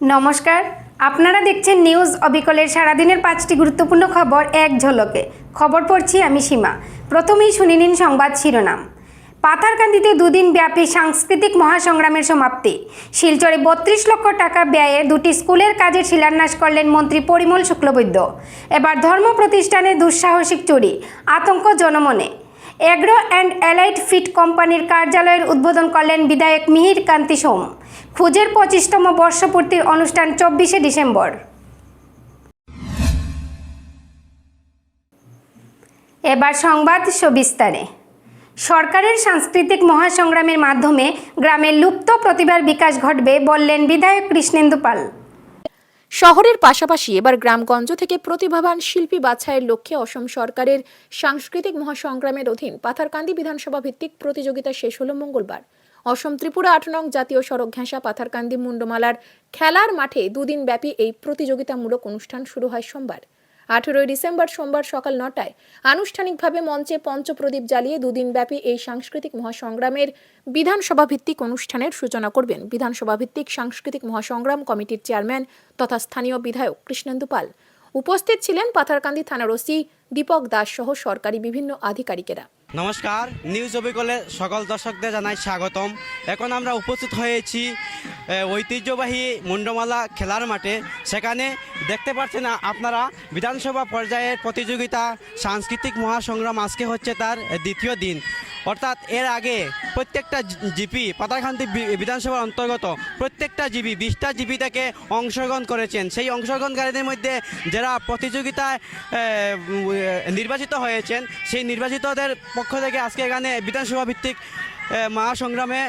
নমস্কার। আপনারা দেখছেন নিউজ অবিকলের সারাদিনের পাঁচটি গুরুত্বপূর্ণ খবর এক ঝলকে। খবর পড়ছি আমি সীমা। প্রথমেই শুনে নিন সংবাদ শিরোনাম। পাথারকান্দিতে দুদিন ব্যাপী সাংস্কৃতিক মহাসংগ্রামের সমাপ্তি। শিলচরে বত্রিশ লক্ষ টাকা ব্যয়ে দুটি স্কুলের কাজের শিলান্যাস করলেন মন্ত্রী পরিমল শুক্লবৈদ্য। এবার ধর্ম প্রতিষ্ঠানে দুঃসাহসিক চুরি, আতঙ্ক জনমনে। এগ্রো অ্যান্ড অ্যালাইড ফিট কোম্পানির কার্যালয়ের উদ্বোধন করলেন বিধায়ক মিহির কান্তি সোম। খুজের পঁচিশতম বর্ষপূর্তির অনুষ্ঠান চব্বিশে ডিসেম্বর। এবার সংবাদ সবিস্তারে। সরকারের সাংস্কৃতিক মহাসংগ্রামের মাধ্যমে গ্রামের লুপ্ত প্রতিভার বিকাশ ঘটবে বললেন বিধায়ক কৃষ্ণেন্দু পাল। শহরের পাশাপাশি এবার গ্রামগঞ্জ থেকে প্রতিভাবান শিল্পী বাছাইয়ের লক্ষ্যে অসম সরকারের সাংস্কৃতিক মহাসংগ্রামের অধীন পাথারকান্দি বিধানসভা ভিত্তিক প্রতিযোগিতা শেষ হল মঙ্গলবার। অসম ত্রিপুরা আট নং জাতীয় সড়ক ঘেঁষা পাথারকান্দি মুন্ডমালার খেলার মাঠে দুদিন ব্যাপী এই প্রতিযোগিতামূলক অনুষ্ঠান শুরু হয় সোমবার। আঠেরোই ডিসেম্বর সোমবার সকাল নটায় আনুষ্ঠানিকভাবে মঞ্চে পঞ্চপ্রদীপ জ্বালিয়ে দুদিনব্যাপী এই সাংস্কৃতিক মহাসংগ্রামের বিধানসভা ভিত্তিক অনুষ্ঠানের সূচনা করবেন বিধানসভা ভিত্তিক সাংস্কৃতিক মহাসংগ্রাম কমিটির চেয়ারম্যান তথা স্থানীয় বিধায়ক কৃষ্ণেন্দু পাল। উপস্থিত ছিলেন পাথারকান্দি থানার ওসি দীপক দাস সহ সরকারি বিভিন্ন আধিকারিকেরা। নমস্কার, নিউজ অবিকলে সকল দর্শকদের জানাই স্বাগতম। এখন আমরা উপস্থিত হয়েছি ঐতিহ্যবাহী মুন্ডমালা খেলার মাঠে। সেখানে দেখতে পাচ্ছেন আপনারা বিধানসভা পর্যায়ের প্রতিযোগিতা, সাংস্কৃতিক মহাসংগ্রাম আজকে হচ্ছে তার দ্বিতীয় দিন। অর্থাৎ এর আগে প্রত্যেকটা জিপি পাতারখান্তি বিধানসভার অন্তর্গত প্রত্যেকটা জিপি, বিশটা জিপি থেকে অংশগ্রহণ করেছেন। সেই অংশগ্রহণকারীদের মধ্যে যারা প্রতিযোগিতায় নির্বাচিত হয়েছেন, সেই নির্বাচিতদের পক্ষ থেকে আজকে এখানে বিধানসভা ভিত্তিক মহাসংগ্রামে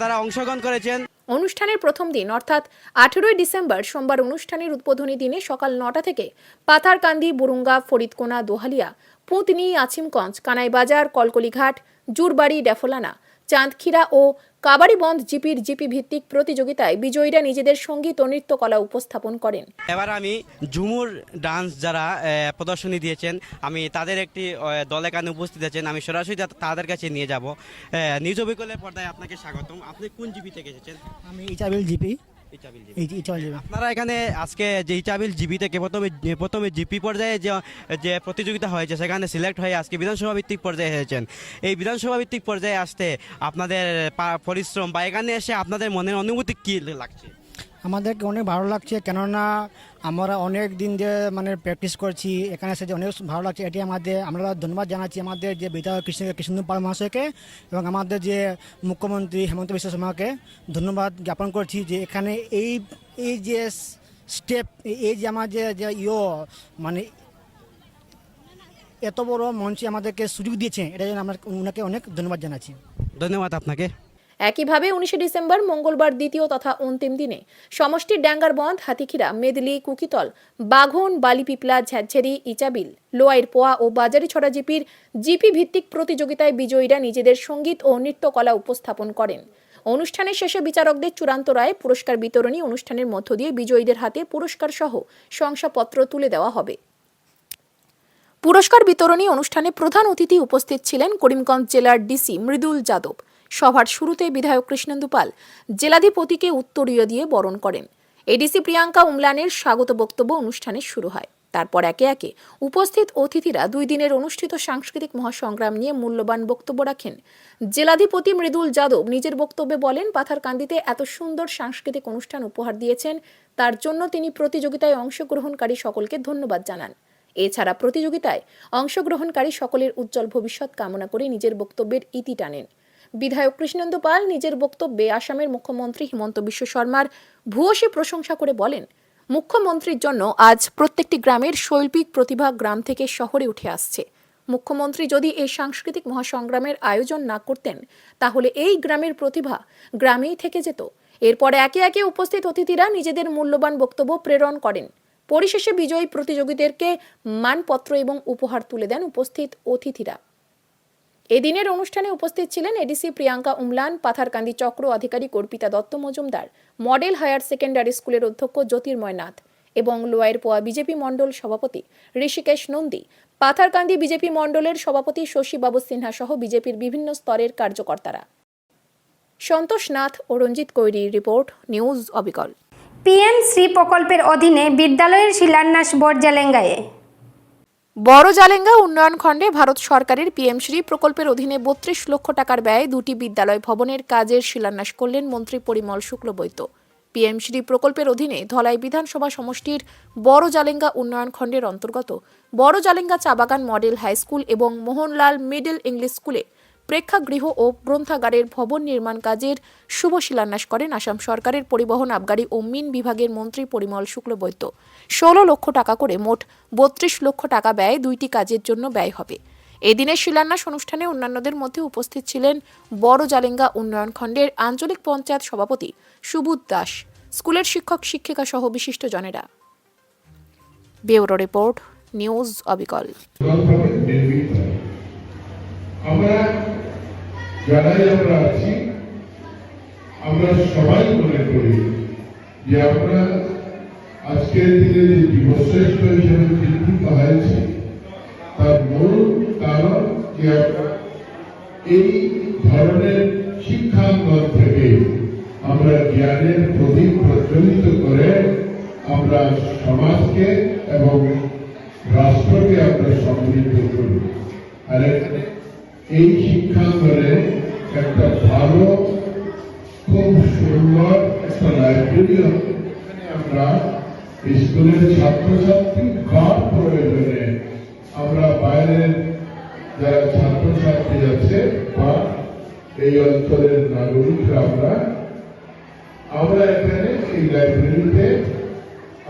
তারা অংশগ্রহণ করেছেন। অনুষ্ঠানের প্রথম দিন, অর্থাৎ আঠেরোই ডিসেম্বর, সোমবার অনুষ্ঠানের উদ্বোধনী দিনে সকাল নটা থেকে পাথারকান্দি বুরুঙ্গা, ফরিদকোনা, দোহালিয়া পুঁতনি আছিমগঞ্জ কানাইবাজার কলকলিঘাট জুরবাড়ি ডেফলানা চাঁদখিরা ও কাবাড়িবন্ধ জিপির জিপি ভিত্তিক প্রতিযোগিতায় বিজয়ীরা নিজেদের সংগীত ও নৃত্যকলা উপস্থাপন করেন। এবার আমি ঝুমুর ডান্স যারা প্রদর্শনী দিয়েছেন আমি তাদের একটি দলে এখানে উপস্থিত আছেন আমি সরাসরি তাদের কাছে নিয়ে যাব। নিউজ অবিকলের পর্দায় আপনাকে স্বাগতম। আপনি কোন জিপি থেকে এসেছেন? আমি ইচাবিল জিপি। এই আপনারা এখানে আজকে যে ইচাবিল জিপিতে থেকে প্রথমে প্রথমে জিপি পর্যায়ে যে যে প্রতিযোগিতা হয়েছে সেখানে সিলেক্ট হয়ে আজকে বিধানসভা ভিত্তিক পর্যায়ে হয়েছেন। এই বিধানসভা ভিত্তিক পর্যায়ে আসতে আপনাদের পা- পরিশ্রম বা এখানে এসে আপনাদের মনের অনুভূতি কী লাগছে? আমাদেরকে অনেক ভালো লাগছে, কেননা আমরা অনেক দিন যে মানে প্র্যাকটিস করছি, এখানে এসে যে অনেক ভালো লাগছে, এটি আমাদের, আমরা ধন্যবাদ জানাচ্ছি আমাদের যে বিধায়ক কৃষ্ণ কৃষ্ণ পাল মহাশয়কে এবং আমাদের যে মুখ্যমন্ত্রী হেমন্ত বিশ্ব শর্মাকে ধন্যবাদ জ্ঞাপন করছি যে এখানে এই এই যে স্টেপ এই যে আমার যে যে ইয়ো মানে এত বড় মঞ্চে আমাদেরকে সুযোগ দিয়েছে এটা জন্য আমরা ওনাকে অনেক ধন্যবাদ জানাচ্ছি। ধন্যবাদ আপনাকে। একইভাবে উনিশে ডিসেম্বর মঙ্গলবার দ্বিতীয় তথা অন্তিম দিনে সমষ্টির ড্যাঙ্গারবন্ধ হাতিখিরা, মেদলি, কুকিতল, বাঘন, বালিপিপলা ঝ্যাঝেরি ইচাবিল, লোয়াইর পোয়া ও বাজারি ছড়া জিপির জিপি ভিত্তিক প্রতিযোগিতায় বিজয়ীরা নিজেদের সংগীত ও নৃত্যকলা উপস্থাপন করেন। অনুষ্ঠানের শেষে বিচারকদের চূড়ান্ত রায়ে পুরস্কার বিতরণী অনুষ্ঠানের মধ্য দিয়ে বিজয়ীদের হাতে পুরস্কার সহ শংসাপত্র তুলে দেওয়া হবে। পুরস্কার বিতরণী অনুষ্ঠানে প্রধান অতিথি উপস্থিত ছিলেন করিমগঞ্জ জেলার ডিসি মৃদুল যাদব। সভার শুরুতে বিধায়ক কৃষ্ণেন্দু পাল জেলাধিপতিকে উত্তরীয় দিয়ে বরণ করেন। এডিসি প্রিয়াঙ্কা উমলানের স্বাগত বক্তব্য অনুষ্ঠানে শুরু হয়। তারপর একে একে উপস্থিত অতিথিরা দুই দিনের অনুষ্ঠিত সাংস্কৃতিক মহাসংগ্রাম নিয়ে মূল্যবান বক্তব্য রাখেন। জেলাধিপতি মৃদুল যাদব নিজের বক্তব্যে বলেন, পাথারকান্দিতে এত সুন্দর সাংস্কৃতিক অনুষ্ঠান উপহার দিয়েছেন। তার জন্য তিনি প্রতিযোগিতায় অংশগ্রহণকারী সকলকে ধন্যবাদ জানান। এছাড়া প্রতিযোগিতায় অংশগ্রহণকারী সকলের উজ্জ্বল ভবিষ্যৎ কামনা করে নিজের বক্তব্যের ইতি টানেন। বিধায়ক কৃষ্ণেন্দু পাল নিজের বক্তব্যে আসামের মুখ্যমন্ত্রী হিমন্ত বিশ্ব শর্মার ভূয়সী প্রশংসা করে বলেন, মুখ্যমন্ত্রীর জন্য আজ প্রত্যেকটি গ্রামের শৈল্পিক প্রতিভা গ্রাম থেকে শহরে উঠে আসছে। মুখ্যমন্ত্রী যদি এই সাংস্কৃতিক মহাসংগ্রামের আয়োজন না করতেন, তাহলে এই গ্রামের প্রতিভা গ্রামেই থেকে যেত। এরপরে একে একে উপস্থিত অতিথিরা নিজেদের মূল্যবান বক্তব্য প্রেরণ করেন। পরিশেষে বিজয়ী প্রতিযোগীদেরকে মানপত্র এবং উপহার তুলে দেন উপস্থিত অতিথিরা। এদিনের অনুষ্ঠানে উপস্থিত ছিলেন এডিসি প্রিয়াঙ্কা উমলান, পাথারকান্দি চক্র আধিকারিক Arpita Dutta Majumdar, model higher secondary স্কুলের অধ্যক্ষ জ্যোতির্ময় নাথ এবং লোয়ার পোয়া বিজেপি মণ্ডল সভাপতি ঋষিকেশ নন্দী। পাথারকান্দি বিজেপি মণ্ডলের সভাপতি শশীবাবু সিনহা সহ বিজেপির বিভিন্ন স্তরের কার্যকর্তারা। সন্তোষ নাথ ও Ranjit কৈরির report, news Abikal. PM Shri প্রকল্পের অধীনে বিদ্যালয়ের শিলান্যাস বরজালেঙ্গায় বড় জালেঙ্গা উন্নয়ন খণ্ডে ভারত সরকারের পিএমশ্রী প্রকল্পের অধীনে বত্রিশ লক্ষ টাকার ব্যয়ে দুটি বিদ্যালয় ভবনের কাজের শিলান্যাস করলেন মন্ত্রী পরিমল শুক্লবৈদ্য। পিএমশ্রী প্রকল্পের অধীনে ধলাই বিধানসভা সমষ্টির বড় জালেঙ্গা উন্নয়ন খণ্ডের অন্তর্গত বড় জালেঙ্গা চাবাগান মডেল হাই স্কুল এবং মোহনলাল মিডল ইংলিশ স্কুলে প্রেক্ষাগৃহ ও গ্রন্থাগারের ভবন নির্মাণ কাজের শুভ শিলান্যাস করেন আসাম সরকারের পরিবহন আবগারি ও মিন বিভাগের মন্ত্রী পরিমল শুক্লবৈদ্য। ষোলো লক্ষ টাকা করে মোট বত্রিশ লক্ষ টাকা ব্যয় দুইটি কাজের জন্য ব্যয় হবে। এদিনের শিলান্যাস অনুষ্ঠানে অন্যান্যদের মধ্যে উপস্থিত ছিলেন বড় জালেঙ্গা উন্নয়ন খণ্ডের আঞ্চলিক পঞ্চায়েত সভাপতি সুবুধ দাস, স্কুলের শিক্ষক শিক্ষিকা সহ বিশিষ্ট জনেরা। রিপোর্ট, নিউজ অবিকল। আমরা যারাই আমরা আছি, আমরা সবাই মনে করি যে আমরা আজকের দিনে যে যুবশ্রেষ্ঠ হিসেবে চিহ্নিত হয়েছে, তার মূল কারণ যে আমরা এই ধরনের শিক্ষাঙ্গন থেকে আমরা জ্ঞানের প্রদীপ প্রজ্বলিত করে আমরা সমাজকে এবং রাষ্ট্রকে আমরা সমৃদ্ধ করি। আর এখানে এই শিক্ষাঙ্গনে একটা ভালো, খুব সুন্দর একটা লাইব্রেরি এখানে আমরা স্কুলের ছাত্রছাত্রী ঘর প্রয়োজনে আমরা বাইরের যারা ছাত্রছাত্রী আছে বা এই অঞ্চলের নাগরিকরা আমরা আমরা এখানে এই লাইব্রেরিতে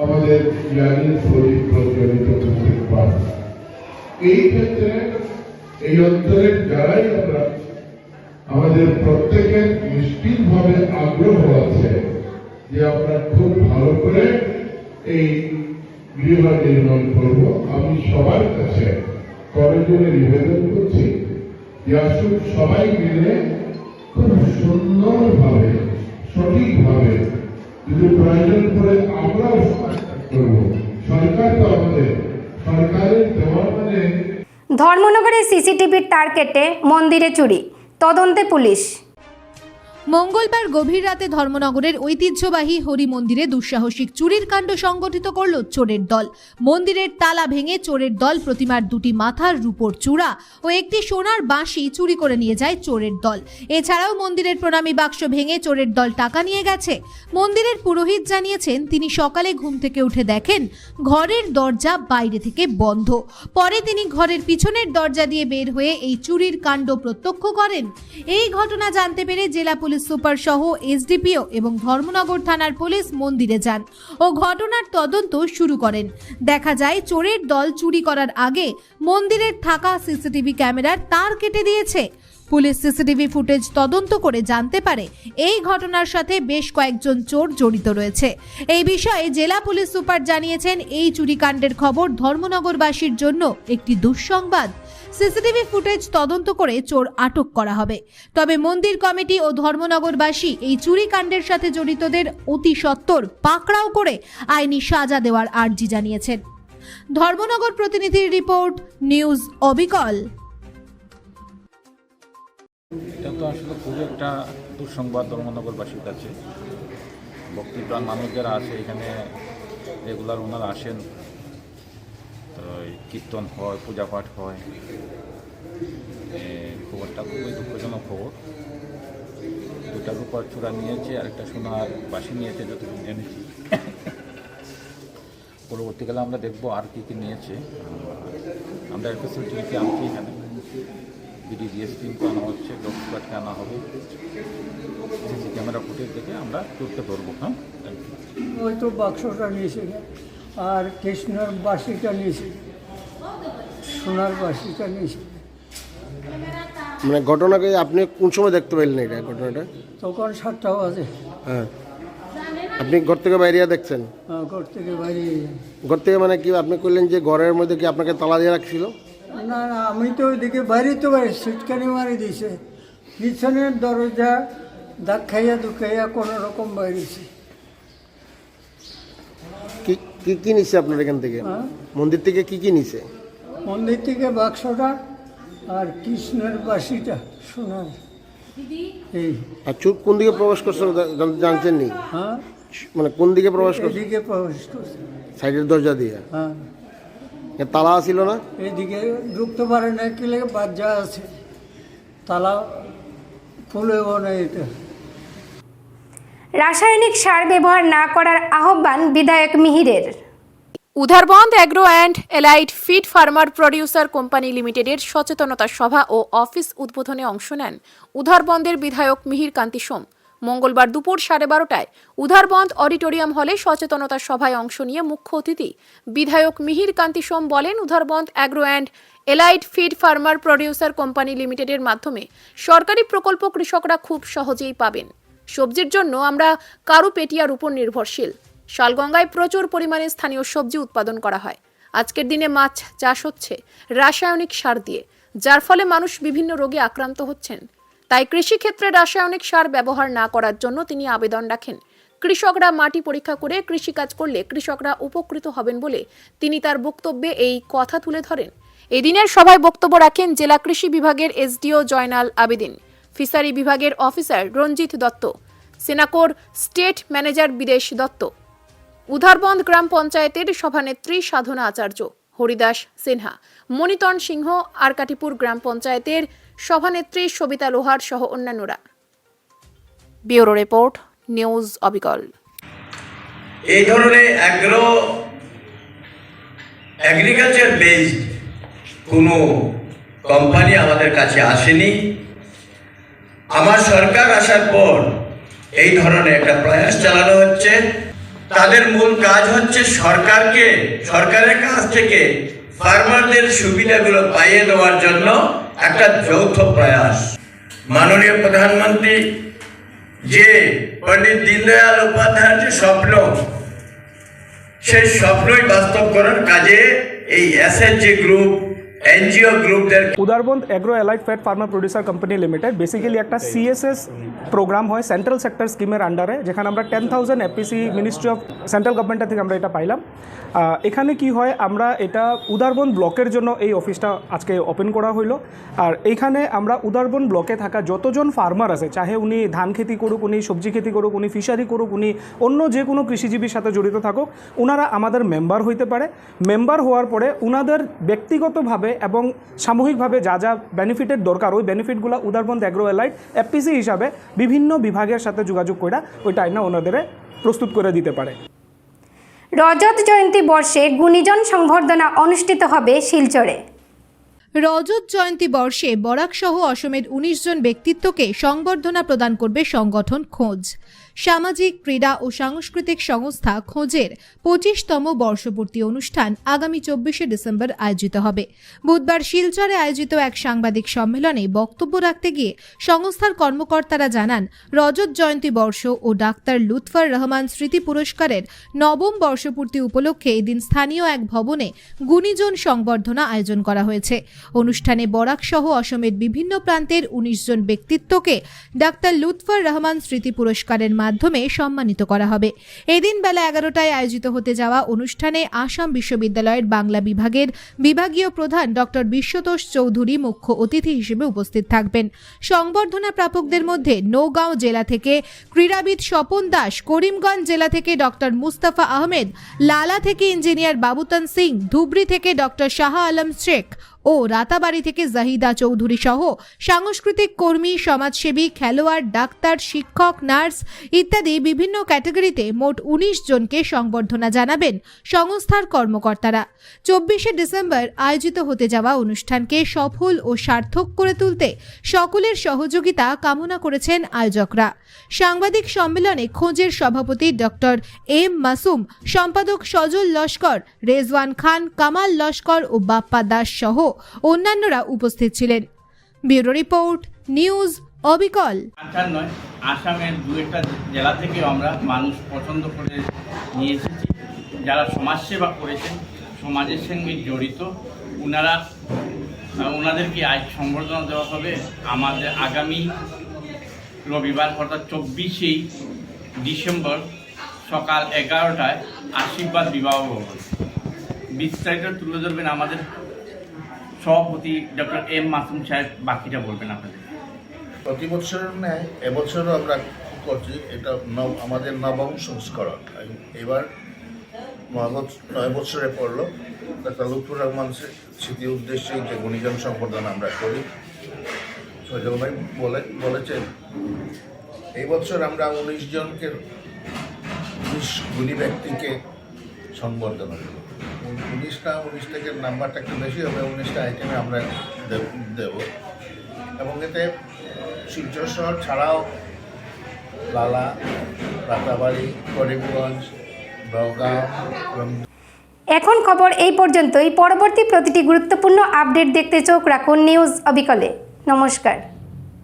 আমাদের জ্ঞানের প্রদীপ প্রজ্বলিত করতে পারব। এই ক্ষেত্রে এই অঞ্চলের যারাই আমরা, আমাদের প্রত্যেকের নিশ্চিত ভাবে আগ্রহ আছে যে আমরা খুব ভালো করে এই গৃহ নির্মাণ করব। আমি সবার কাছে করজনে নিবেদন করছি যে সবাই মিলে খুব সুন্দরভাবে, সঠিকভাবে যদি প্রয়োজন পড়ে আমরাও করব। সরকার তো আমাদের ধর্মনগরে সিসিটিভির তার কেটে মন্দিরে চুরি। তদন্তে পুলিশ। মঙ্গলবার গভীর রাতে ধর্মনগরের ঐতিহ্যবাহী হরি মন্দিরে দুঃসাহসিক চুরির কাণ্ড সংগঠিত করল চোরের দল। মন্দিরের তালা ভেঙে চোরের দল প্রতিমার দুটি মাথার রূপোর চূড়া ও একটি সোনার বাঁশি চুরি করে নিয়ে যায় চোরের দল। এছাড়াও মন্দিরের প্রণামী বাক্স ভেঙে চোরের দল টাকা নিয়ে গেছে। মন্দিরের পুরোহিত জানিয়েছেন, তিনি সকালে ঘুম থেকে উঠে দেখেন, ঘরের দরজা বাইরে থেকে বন্ধ। পরে তিনি ঘরের পিছনের দরজা দিয়ে বের হয়ে এই চুরির কাণ্ড প্রত্যক্ষ করেন। এই ঘটনা জানতে পেরে জেলা পুলিশ সুপার সহ এসডিপিও এবং ধর্মনগর থানার পুলিশ মন্দিরে যান ও ঘটনার তদন্ত শুরু করেন। দেখা যায়, চোরের দল চুরি করার আগে মন্দিরের থাকা সিসিটিভি ক্যামেরার তার কেটে দিয়েছে। পুলিশ সিসিটিভি ফুটেজ তদন্ত করে জানতে পারে এই ঘটনার সাথে বেশ কয়েকজন চোর জড়িত রয়েছে। এই বিষয়ে জেলা পুলিশ সুপার জানিয়েছেন, এই চুরিকাণ্ডের খবর ধর্মনগরবাসীর জন্য একটি দুঃসংবাদ। সিসিটিভি ফুটেজ তদন্ত করে চোর আটক করা হবে। তবে মন্দির কমিটি ও ধর্মনগরবাসী এই চুরিকাণ্ডের সাথে জড়িতদের অতি সত্বর পাকড়াও করে আইনি সাজা দেওয়ার আর্জি জানিয়েছেন। ধর্মনগর প্রতিনিধির রিপোর্ট, নিউজ অবিকল। এটা তো আসলে খুবই একটা দুঃসংবাদ ধর্মনগরবাসীর কাছে। ভক্তিপ্রাণ মানুষ যারা আছে এখানে রেগুলার ওনারা আসেন। তো কীর্তন হয় পূজা পাঠ হয় খবরটা খুবই দুঃখজনক খবর। দুটা রূপার চূড়া নিয়েছে আর একটা সোনার বাসি নিয়েছে, যতটুকু জেনেছি। পরবর্তীকালে আমরা দেখব আর কী কী নিয়েছে। আমরা একটা সিকিউরিটি আনছি এখানে। বিডি ডিএসপি আনা হচ্ছে স্কোয়াডকে আনা হবে। সিসি ক্যামেরা ফুটেজ দেখে আমরা চোরকে পারব হ্যাঁ? ওই তো বাক্সটা নিয়েছে। আর কৃষ্ণর বাসিটা নিয়েছে। সোনার বাসিটা নিয়েছে। মানে ঘটনাকে আপনি কোন সময় দেখতে পাইলেন এটা ঘটনাটা? তখন সাতটা বাজে। হ্যাঁ। আপনি ঘর থেকে বাইরে দেখছেন? আহ, ঘর থেকে বাইরে। ঘর থেকে মানে কি আপনি করলেন যে ঘরের মধ্যে কি আপনাকে তালা দিয়ে রাখছিল? না না আমি তো ওইদিকে বাইরে তো বাইরে সিটকানি মারি দিছে। পিছনের দরজা দাগ খাইয়া দুখাইয়া কোনো রকম বাইরেছি। কি কি নিছে আপনার এখান থেকে? হ্যাঁ? মন্দির থেকে কি কি নিছে? মন্দির থেকে বাক্সটা আর কৃষ্ণের বাসিটা সোনার। এই। আর চুর কোন দিকে প্রবেশ করছে জানছেন নি? হ্যাঁ? মানে কোন দিকে প্রবেশ করছে? এদিকে প্রবেশ করছে। সাইডের দরজা দিয়ে? হ্যাঁ। তালা ছিল না? এদিকে ঢুকতে পারে না কি লেগে বাজ্যা আছে। তালা খুলেও না এটা। রাসায়নিক সার ব্যবহার না করার আহ্বান বিধায়ক মিহিরের। Udharbond agro and allied feed farmer producer company লিমিটেডের সচেতনতা সভা ও অফিস উদ্বোধনে অংশ নেন উধারবন্দের বিধায়ক মিহির কান্তি সোম। মঙ্গলবার দুপুর সাড়ে বারোটায় উধারবন্দ অডিটোরিয়াম হলে সচেতনতা সভায় অংশ নিয়ে মুখ্য অতিথি বিধায়ক মিহির কান্তি সোম বলেন Udharbond agro and allied feed farmer producer company লিমিটেডের মাধ্যমে সরকারি প্রকল্প কৃষকরা খুব সহজেই পাবেন। সবজির জন্য আমরা কারু পেটিয়ার উপর নির্ভরশীল। শালগঙ্গায় প্রচুর পরিমাণে স্থানীয় সবজি উৎপাদন করা হয়। আজকের দিনে মাছ চাষ হচ্ছে রাসায়নিক সার দিয়ে, যার ফলে মানুষ বিভিন্ন রোগে আক্রান্ত হচ্ছেন। তাই কৃষিক্ষেত্রে রাসায়নিক সার ব্যবহার না করার জন্য তিনি আবেদন রাখেন। কৃষকরা মাটি পরীক্ষা করে কৃষিকাজ করলে কৃষকরা উপকৃত হবেন বলে তিনি তার বক্তব্যে এই কথা তুলে ধরেন। এদিনের সভায় বক্তব্য রাখেন জেলা কৃষি বিভাগের এসডিও জয়নাল আবেদিন, ফিশারি বিভাগের অফিসার রঞ্জিত দত্ত, সেনাকোর স্টেট ম্যানেজার বিদেশ দত্ত, উধারবন্দ গ্রাম পঞ্চায়েতের সভানেত্রী সাধনা আচার্য, হরিদাস সিনহা, মণিতন সিংহ, আরকাটিপুর গ্রাম পঞ্চায়েতের সভানেত্রী সবিতা লোহার সহ অন্যান্যরা। ব্যুরো রিপোর্ট, নিউজ অবিকল। এই ধরনের অ্যাগ্রো অ্যাগ্রিকালচার বেসড কোনো কোম্পানি আমাদের কাছে আসেনি। আমার সরকার আসার পর এই ধরনের একটা প্রয়াস চালানো হচ্ছে। তাদের মূল কাজ হচ্ছে সরকারকে, সরকারের কাছ থেকে ফার্মারদের সুবিধাগুলো পাইয়ে দেওয়ার জন্য একটা যৌথ প্রয়াস। মাননীয় প্রধানমন্ত্রী, যে পণ্ডিত দীনদয়াল উপাধ্যায়ের যে স্বপ্ন, সেই স্বপ্নই বাস্তব করার কাজে এই SSG group NGO গ্রুপদের Udarbond agro allied fat farmer producer company limited. Basically একটা সিএসএস প্রোগ্রাম হয় সেন্ট্রাল সেক্টর স্কিমের আন্ডারে যেখানে আমরা ten thousand APC ministry of central গভর্নমেন্টের থেকে আমরা এটা পাইলাম। এখানে কি হয়, আমরা এটা উদারবন ব্লকের জন্য এই অফিসটা আজকে ওপেন করা হইল। আর এইখানে আমরা উদারবন ব্লকে থাকা যতজন ফার্মার আছে, চাহে উনি ধান খেতি করুক, উনি সবজি খেতি করুক, উনি ফিশারি করুক, উনি অন্য যে কোনো কৃষিজীবীর সাথে জড়িত থাকুক ওনারা আমাদের মেম্বার হইতে পারে। মেম্বার হওয়ার পরে ওনাদের ব্যক্তিগতভাবে এবং সামূহিকভাবে যা যা বেনিফিটের দরকার ওই বেনিফিটগুলো উদারবন্দ অ্যাগ্রো এলাইট এফপিসি হিসাবে বিভিন্ন বিভাগের সাথে যোগাযোগ করে ওইটা আইনা ওনাদের প্রস্তুত করে দিতে পারে। রজত জয়ন্তী বর্ষে গুণীজন সংবর্ধনা অনুষ্ঠিত হবে শিলচরে। রজত জয়ন্তী বর্ষে বরাকসহ অসমের উনিশ জন ব্যক্তিত্বকে সংবর্ধনা প্রদান করবে সংগঠন খোঁজ। সামাজিক ক্রীড়া ও সাংস্কৃতিক সংস্থা খোঁজের পঁচিশতম বর্ষপূর্তি অনুষ্ঠান আগামী চব্বিশে ডিসেম্বর আয়োজিত হবে। বুধবার শিলচরে আয়োজিত এক সাংবাদিক সম্মেলনে বক্তব্য রাখতে গিয়ে সংস্থার কর্মকর্তারা জানান, রজত জয়ন্তী বর্ষ ও ডাক্তার লুৎফর রহমান স্মৃতি পুরস্কারের নবম বর্ষপূর্তি উপলক্ষে এদিন স্থানীয় এক ভবনে গুণীজন সংবর্ধনা আয়োজন করা হয়েছে। অনুষ্ঠানে বরাক সহ অসমের বিভিন্ন প্রান্তের উনিশ জন ব্যক্তিত্বকে ডাক্তার লুৎফর রহমান স্মৃতি পুরস্কারের মাধ্যমে সম্মানিত করা হবে। এদিন বেলা এগারোটায় আয়োজিত হতে যাওয়া অনুষ্ঠানে আসাম বিশ্ববিদ্যালয়ের বাংলা বিভাগের বিভাগীয় প্রধান ডক্টর বিশ্বতোষ চৌধুরী মুখ্য অতিথি হিসেবে উপস্থিত থাকবেন। সংবর্ধনা প্রাপকদের মধ্যে নৌগাঁও জেলা থেকে ক্রীড়াবিদ স্বপন দাস, করিমগঞ্জ জেলা থেকে ডক্টর মুস্তাফা আহমেদ, লালা থেকে ইঞ্জিনিয়ার বাবুতান সিং, ধুবড়ি থেকে ডক্টর শাহ আলম শেখ ও রাতাবাড়ি থেকে জাহিদা চৌধুরী সহ সাংস্কৃতিক কর্মী, সমাজসেবী, খেলোয়াড়, ডাক্তার, শিক্ষক, নার্স ইত্যাদি বিভিন্ন ক্যাটাগরিতে মোট উনিশ জনকে সংবর্ধনা জানাবেন সংস্থার কর্মকর্তারা। চব্বিশে ডিসেম্বর আয়োজিত হতে যাওয়া অনুষ্ঠানকে সফল ও সার্থক করে তুলতে সকলের সহযোগিতা কামনা করেছেন আয়োজকরা। সাংবাদিক সম্মেলনে খোঁজের সভাপতি ডক্টর এম মাসুম, সম্পাদক সজল লস্কর, রেজওয়ান খান, কামাল লস্কর ও বাপ্পা দাস সহ অন্যান্যরা উপস্থিত ছিলেন। ব্যুরো রিপোর্ট, নিউজ, অবিকল। আসামের দু একটা জেলা থেকে আমরা মানুষ পছন্দ করে নিয়ে এসেছি। যারা সমাজসেবা করেছেন, সমাজের সঙ্গে জড়িত ওনারা ওনাদেরকে আজ সম্বর্ধনা দেওয়া হবে? আমাদের আগামী রবিবার অর্থাৎ চব্বিশেই ডিসেম্বর সকাল এগারোটায় আশীর্বাদ বিবাহ ভবন। বিস্তারিত তুলে ধরবেন আমাদের সভাপতি ডক্টর এম মাসুম সাহেব বাকিটা বলবেন আপনাদের। প্রতি বছরের ন্যায় এবছরও আমরা করছি, এটা নব- আমাদের নবম সংস্করণ। এবার নয় বছরে পড়ল। ডাক্তার লুৎফুর রহমান স্মৃ- স্মৃতি উদ্দেশ্যে যে গুণীজন সম্বর্ধনা আমরা করি, সজল ভাই বলে বলেছেন, এই বছর আমরা উনিশ জনকে উনিশ গুণী ব্যক্তিকে সংবর্ধনা দেব। উনিশটা উনিশ থেকে নাম্বারটা একটু বেশি হবে, উনিশটা আইটেমে আমরা দেব- এবং এতে শিলচর ছাড়াও লালা, রাতাবাড়ি, করিমগঞ্জ এবং এখন খবর এই পর্যন্তই। পরবর্তী প্রতিটি গুরুত্বপূর্ণ আপডেট দেখতে চোখ রাখুন নিউজ অবিকলে। নমস্কার।